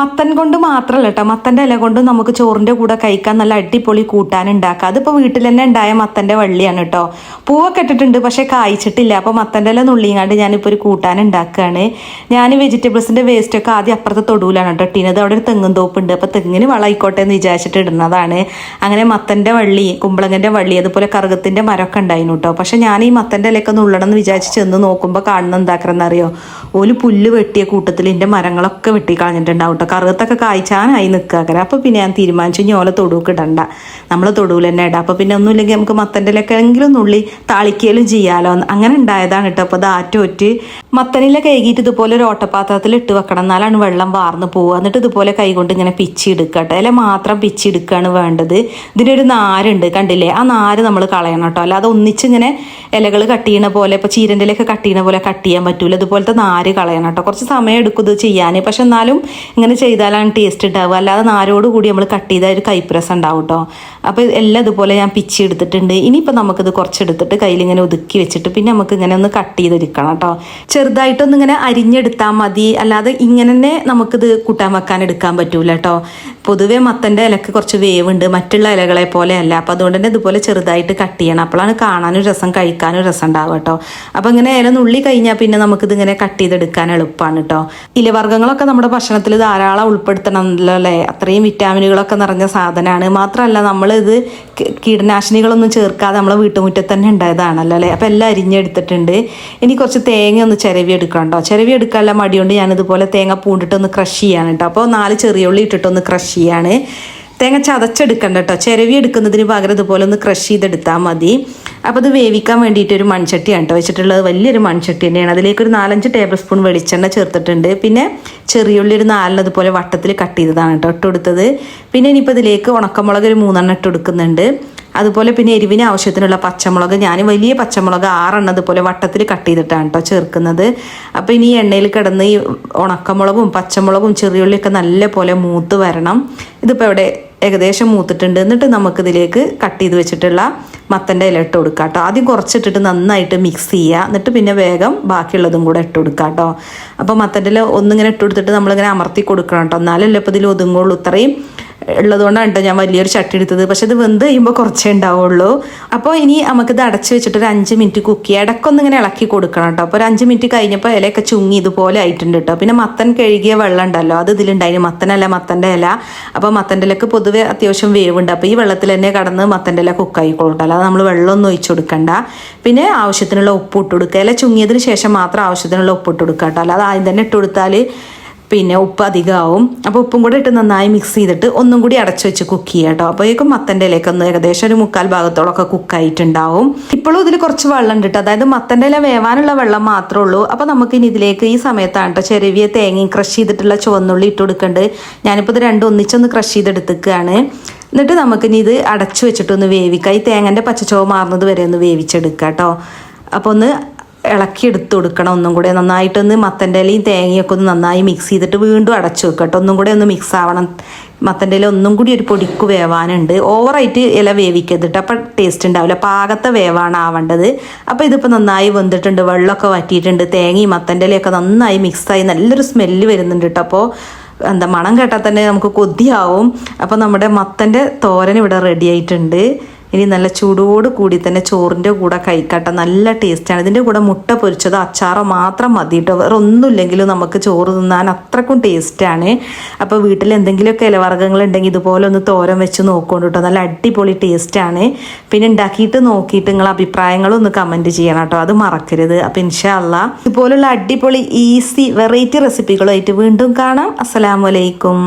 മത്തൻ കൊണ്ട് മാത്രമല്ല കേട്ടോ മത്തന്റെ ഇല കൊണ്ട് നമുക്ക് ചോറിന്റെ കൂടെ കഴിക്കാൻ നല്ല അടിപൊളി കൂട്ടാൻ ഉണ്ടാക്കുക അതിപ്പോൾ വീട്ടിൽ തന്നെ ഉണ്ടായ മത്തന്റെ വള്ളിയാണ് കേട്ടോ പൂവൊക്കെ ഇട്ടിട്ടുണ്ട് പക്ഷേ കായ്ച്ചിട്ടില്ല. അപ്പോൾ മത്തന്റെ ഇല നുള്ളിങ്ങാണ്ട് ഞാനിപ്പോൾ ഒരു കൂട്ടാൻ ഉണ്ടാക്കുകയാണ് ഞാൻ വെജിറ്റബിൾസിന്റെ വേസ്റ്റൊക്കെ ആദ്യം അപ്പുറത്തെ തൊടുവിലാണ് കേട്ടോ ഇട്ടീനത്. അവിടെ ഒരു തെങ്ങും തോപ്പുണ്ട്. അപ്പോൾ തെങ്ങിന് വളമായിക്കോട്ടെ എന്ന് വിചാരിച്ചിട്ട് ഇടുന്നതാണ്. അങ്ങനെ മത്തന്റെ വള്ളി കുമ്പളങ്ങന്റെ വള്ളി അതുപോലെ കറുകത്തിന്റെ മരമൊക്കെ ഉണ്ടായിരുന്നു കേട്ടോ പക്ഷേ ഞാൻ ഈ മത്തന്റെ ഇലയൊക്കെ നുള്ളണം എന്ന് വിചാരിച്ച് ചെന്ന് നോക്കുമ്പോൾ കാണുന്ന എന്താക്കണമെന്നറിയോ ഒരു പുല്ല് വെട്ടിയ കൂട്ടത്തിൽ എന്റെ മരങ്ങളൊക്കെ വെട്ടി കളഞ്ഞിട്ടുണ്ടാവും കേട്ടോ കറുകത്തൊക്കെ കായ്ച്ചാനായി നിൽക്കുക അപ്പോൾ പിന്നെ ഞാൻ തീരുമാനിച്ചു ഇനി ഓല തൊടുവൊക്കെ ഇടണ്ട. നമ്മൾ തൊടുവിൽ തന്നെ ഇടാം. അപ്പോൾ പിന്നെ ഒന്നുമില്ലെങ്കിൽ നമുക്ക് മത്തന്റെ എങ്കിലും നുള്ളി താളിക്കലും ചെയ്യാലോ അങ്ങനെ ഉണ്ടായതാണ് കേട്ടോ. അപ്പോൾ ദാറ്റോറ്റ് മത്തനില കഴുകിയിട്ട് ഇതുപോലെ ഒരു ഓട്ടപാത്രത്തിൽ ഇട്ട് വെക്കണം. എന്നാലാണ് വെള്ളം വാർന്ന് പോവുക. എന്നിട്ട് ഇതുപോലെ കൈകൊണ്ട് ഇങ്ങനെ പിച്ചി എടുക്കട്ടെ കേട്ടോ. ഇല മാത്രം പിച്ചി എടുക്കുകയാണ് വേണ്ടത്. ഇതിനൊരു നാരുണ്ട് കണ്ടില്ലേ? ആ നാര് നമ്മൾ കളയണം കേട്ടോ. അല്ലാതെ ഒന്നിച്ചിങ്ങനെ ഇലകൾ കട്ട് ചെയ്യണ പോലെ ഇപ്പോൾ ചീരന്റെ ഇലയൊക്കെ കട്ട് ചെയ്യണ പോലെ കട്ട് ചെയ്യാൻ പറ്റൂല. ഇതുപോലത്തെ നാര് കളയണം കേട്ടോ. കുറച്ച് സമയം എടുക്കും ഇത് ചെയ്യാൻ പക്ഷെ എന്നാലും ഇങ്ങനെ ചെയ്താലാണ് ടേസ്റ്റ് ഉണ്ടാവുക. അല്ലാതെ നാരോട് കൂടി നമ്മൾ കട്ട് ചെയ്താൽ ഒരു കൈപ്രസം ഉണ്ടാവും കേട്ടോ. അപ്പോൾ എല്ലാം ഇതുപോലെ ഞാൻ പിച്ചി എടുത്തിട്ടുണ്ട്. ഇനിയിപ്പോൾ നമുക്കിത് കുറച്ചെടുത്തിട്ട് കയ്യിലിങ്ങനെ ഒതുക്കി വെച്ചിട്ട് പിന്നെ നമുക്ക് ഇങ്ങനെ ഒന്ന് കട്ട് ചെയ്തെടുക്കണം കേട്ടോ. ചെറുതായിട്ടൊന്ന് ഇങ്ങനെ അരിഞ്ഞെടുത്താൽ മതി. അല്ലാതെ ഇങ്ങനെ തന്നെ നമുക്കിത് കൂട്ടാൻ വെക്കാൻ എടുക്കാൻ പറ്റൂല കേട്ടോ പൊതുവെ മത്തന്റെ ഇലക്ക് കുറച്ച് വേവുണ്ട് മറ്റുള്ള ഇലകളെ പോലെ അല്ല അപ്പോൾ അതുകൊണ്ട് തന്നെ ഇതുപോലെ ചെറുതായിട്ട് കട്ട് ചെയ്യണം. അപ്പോഴാണ് കാണാനും രസം കഴിക്കാനും രസം ഉണ്ടാവുക കേട്ടോ. അപ്പോൾ ഇങ്ങനെ ഇല നുള്ളി കഴിഞ്ഞാൽ പിന്നെ നമുക്കിത് ഇങ്ങനെ കട്ട് ചെയ്തെടുക്കാൻ എളുപ്പമാണ് കേട്ടോ. ഇലവർഗങ്ങളൊക്കെ നമ്മുടെ ഭക്ഷണത്തിൽ ധാരാളം ഉൾപ്പെടുത്തണമല്ലോ അല്ലേ? അത്രയും വിറ്റാമിനുകളൊക്കെ നിറഞ്ഞ സാധനമാണ്. മാത്രമല്ല നമ്മളിത് കീടനാശിനികളൊന്നും ചേർക്കാതെ നമ്മളെ വീട്ടുമുറ്റത്ത് തന്നെ ഉണ്ടായതാണല്ലോ അല്ലേ? അപ്പോൾ എല്ലാം അരിഞ്ഞെടുത്തിട്ടുണ്ട്. ഇനി കുറച്ച് തേങ്ങ ഒന്ന് ചിരവി എടുക്കണം കേട്ടോ. ചിരവി എടുക്കാനുള്ള മടിയുണ്ട്. ഞാനിതുപോലെ തേങ്ങ പൂണ്ടിട്ടൊന്ന് ക്രഷ് ചെയ്യാണ് കേട്ടോ. അപ്പോൾ നാല് ചെറിയ ഉള്ളി ഇട്ടിട്ടൊന്ന് ക്രഷ് ചെയ്യാണ് തേങ്ങ ചതച്ചെടുക്കണ്ട കേട്ടോ ചിരവി എടുക്കുന്നതിന് പകരം ഇതുപോലെ ഒന്ന് ക്രഷ് ചെയ്തെടുത്താൽ മതി. അപ്പോൾ ഇത് വേവിക്കാൻ വേണ്ടിയിട്ട് ഒരു മൺചട്ടിയാണ് കേട്ടോ വെച്ചിട്ടുള്ളത്. വലിയൊരു മൺചട്ടി തന്നെയാണ്. അതിലേക്ക് ഒരു നാലഞ്ച് ടേബിൾ സ്പൂൺ വെളിച്ചെണ്ണ ചേർത്തിട്ടുണ്ട്. പിന്നെ ചെറിയുള്ളി ഒരു നാലിന് അതുപോലെ വട്ടത്തിൽ കട്ട് ചെയ്തതാണ് കേട്ടോ ഇട്ട് കൊടുത്തത്. പിന്നെ ഇനിയിപ്പോൾ ഇതിലേക്ക് ഉണക്കമുളക് ഒരു മൂന്നെണ്ണം ഇട്ട് കൊടുക്കുന്നുണ്ട്. അതുപോലെ പിന്നെ എരിവിന് ആവശ്യത്തിനുള്ള പച്ചമുളക് ഞാൻ വലിയ പച്ചമുളക് ആറെണ്ണം അതുപോലെ വട്ടത്തിൽ കട്ട് ചെയ്തിട്ടാണ് കേട്ടോ ചേർക്കുന്നത്. അപ്പോൾ ഇനി എണ്ണയിൽ കിടന്ന് ഈ ഉണക്കമുളകും പച്ചമുളകും ചെറിയുള്ളിയൊക്കെ നല്ല പോലെ മൂത്ത് വരണം. ഇതിപ്പോൾ ഇവിടെ ഏകദേശം മൂത്തിട്ടുണ്ട്. എന്നിട്ട് നമുക്കിതിലേക്ക് കട്ട് ചെയ്ത് വെച്ചിട്ടുള്ള മത്തന്റെ ഇല ഇട്ട് കൊടുക്കാം കേട്ടോ ആദ്യം കുറച്ചിട്ടിട്ട് നന്നായിട്ട് മിക്സ് ചെയ്യുക എന്നിട്ട് പിന്നെ വേഗം ബാക്കിയുള്ളതും കൂടെ ഇട്ട് കൊടുക്കാം കേട്ടോ അപ്പോൾ മത്തന്റെ ഇല ഒന്നിങ്ങനെ ഇട്ട് കൊടുത്തിട്ട് നമ്മളിങ്ങനെ അമർത്തി കൊടുക്കണം കേട്ടോ എന്നാലല്ലേ ഇപ്പോൾ ഇതിൽ ഒതുങ്ങുള്ളൂ. ഇത്രയും ഉള്ളതുകൊണ്ടാണ് ഞാൻ വലിയൊരു ചട്ടി എടുത്തത്. പക്ഷെ ഇത് വെന്ത് കഴിയുമ്പോൾ കുറച്ചേ ഉണ്ടാവുള്ളൂ. അപ്പോൾ ഇനി നമുക്കിത് അടച്ച് വെച്ചിട്ട് ഒരു അഞ്ച് മിനിറ്റ് കുക്ക് ചെയ്യുക ഇടയ്ക്കൊന്ന് ഇങ്ങനെ ഇളക്കി കൊടുക്കണം കേട്ടോ. അപ്പോൾ ഒരു അഞ്ച് മിനിറ്റ് കഴിഞ്ഞപ്പോൾ ഇലയൊക്കെ ചുങ്ങി ഇതുപോലെ ആയിട്ടുണ്ട് കേട്ടോ. പിന്നെ മത്തൻ കഴുകിയ വെള്ളം ഉണ്ടല്ലോ അത് ഇതിലുണ്ടായിരുന്നു. മത്തനല്ല മത്തന്റെ ഇല. അപ്പോൾ മത്തന്റെ ഇലക്ക് പൊതുവെ അത്യാവശ്യം വേവുണ്ട്. അപ്പോൾ ഈ വെള്ളത്തിൽ തന്നെ കടന്ന് മത്തന്റെ ഇല കുക്കായിക്കോളട്ടെ അല്ലാതെ നമ്മൾ വെള്ളമൊന്നും ഒഴിച്ചു കൊടുക്കണ്ട. പിന്നെ ആവശ്യത്തിനുള്ള ഉപ്പ് ഇട്ട് കൊടുക്കുക. ഇല ചുങ്ങിയതിന് ശേഷം മാത്രം ആവശ്യത്തിനുള്ള ഉപ്പ് ഇട്ട് കൊടുക്കുക കേട്ടോ. അല്ലാതെ ആദ്യം തന്നെ ഇട്ട് കൊടുത്താൽ പിന്നെ ഉപ്പ് അധികമാവും അപ്പോൾ ഉപ്പും കൂടെ ഇട്ട് നന്നായി മിക്സ് ചെയ്തിട്ട് ഒന്നും കൂടി അടച്ചു വെച്ച് കുക്ക് ചെയ്യുക കേട്ടോ അപ്പോഴേക്കും മത്തന്റെ ഒന്ന് ഏകദേശം ഒരു മുക്കാൽ ഭാഗത്തോളമൊക്കെ കുക്കായിട്ടുണ്ടാവും ഇപ്പോഴും ഇതിൽ കുറച്ച് വെള്ളം ഉണ്ട് അതായത് മത്തന്റെ ഇല വേവാനുള്ള വെള്ളം മാത്രമേ ഉള്ളൂ. അപ്പോൾ നമുക്ക് ഇനി ഇതിലേക്ക് ഈ സമയത്താണ് കേട്ടോ ചെറിയ തേങ്ങയും ക്രഷ് ചെയ്തിട്ടുള്ള ചുവന്നുള്ളി ഇട്ട് കൊടുക്കേണ്ടത് ഞാനിപ്പോൾ ഇത് രണ്ടും ഒന്നിച്ചൊന്ന് ക്രഷ് ചെയ്തെടുത്തേക്കാണ്. എന്നിട്ട് നമുക്കിനി ഇത് അടച്ചു വെച്ചിട്ടൊന്ന് വേവിക്കാം. ഈ തേങ്ങന്റെ പച്ചച്ചോവ് മാറുന്നത് വരെ ഒന്ന് വേവിച്ചെടുക്കാം കേട്ടോ അപ്പോൾ ഒന്ന് ഇളക്കി എടുത്ത് കൊടുക്കണം. ഒന്നും കൂടെ നന്നായിട്ടൊന്ന് മത്തന്റെ ഇലയും തേങ്ങയൊക്കെ ഒന്ന് നന്നായി മിക്സ് ചെയ്തിട്ട് വീണ്ടും അടച്ചു വെക്കട്ടെ കേട്ടോ. ഒന്നും കൂടെ ഒന്ന് മിക്സ് ആവണം. മത്തന്റെ ഇല ഒന്നും കൂടി ഒരു പൊടിക്ക് വേവാനുണ്ട്. ഓവറായിട്ട് ഇല വേവിക്കരുത് കേട്ടോ. അപ്പം ടേസ്റ്റ് ഉണ്ടാവില്ല. പാകത്തെ വേവാണ് ആവേണ്ടത്. അപ്പോൾ ഇതിപ്പോൾ നന്നായി വെന്തിട്ടുണ്ട്. വെള്ളമൊക്കെ വറ്റിയിട്ടുണ്ട്. തേങ്ങയും മത്തന്റെ ഇലയൊക്കെ നന്നായി മിക്സായി നല്ലൊരു സ്മെല്ല് വരുന്നുണ്ട് കേട്ടോ. അപ്പോൾ എന്താ മണം കേട്ടാൽ തന്നെ നമുക്ക് കൊതിയാവും. അപ്പോൾ നമ്മുടെ മത്തന്റെ തോരൻ ഇവിടെ റെഡി ആയിട്ടുണ്ട്. ഇനി നല്ല ചൂടോട് കൂടി തന്നെ ചോറിന്റെ കൂടെ കഴിക്കട്ടെ. നല്ല ടേസ്റ്റാണ് ഇതിന്റെ കൂടെ മുട്ട പൊരിച്ചതോ അച്ചാറോ മാത്രം മതി കേട്ടോ വേറെ ഒന്നുമില്ലെങ്കിലും നമുക്ക് ചോറ് തിന്നാൻ അത്രക്കും ടേസ്റ്റാണ് അപ്പോൾ വീട്ടിൽ എന്തെങ്കിലുമൊക്കെ ഇലവർഗങ്ങൾ ഉണ്ടെങ്കിൽ ഇതുപോലെ ഒന്ന് തോരൻ വെച്ച് നോക്കുകൊണ്ട് കേട്ടോ നല്ല അടിപൊളി ടേസ്റ്റാണ് പിന്നെ ഉണ്ടാക്കിയിട്ട് നോക്കിയിട്ട് നിങ്ങൾ അഭിപ്രായങ്ങളൊന്ന് കമന്റ് ചെയ്യണം കേട്ടോ അത് മറക്കരുത്. അപ്പോൾ ഇൻഷാല്ല ഇതുപോലുള്ള അടിപൊളി ഈസി വെറൈറ്റി റെസിപ്പികളുമായിട്ട് വീണ്ടും കാണാം. അസ്സലാമലൈക്കും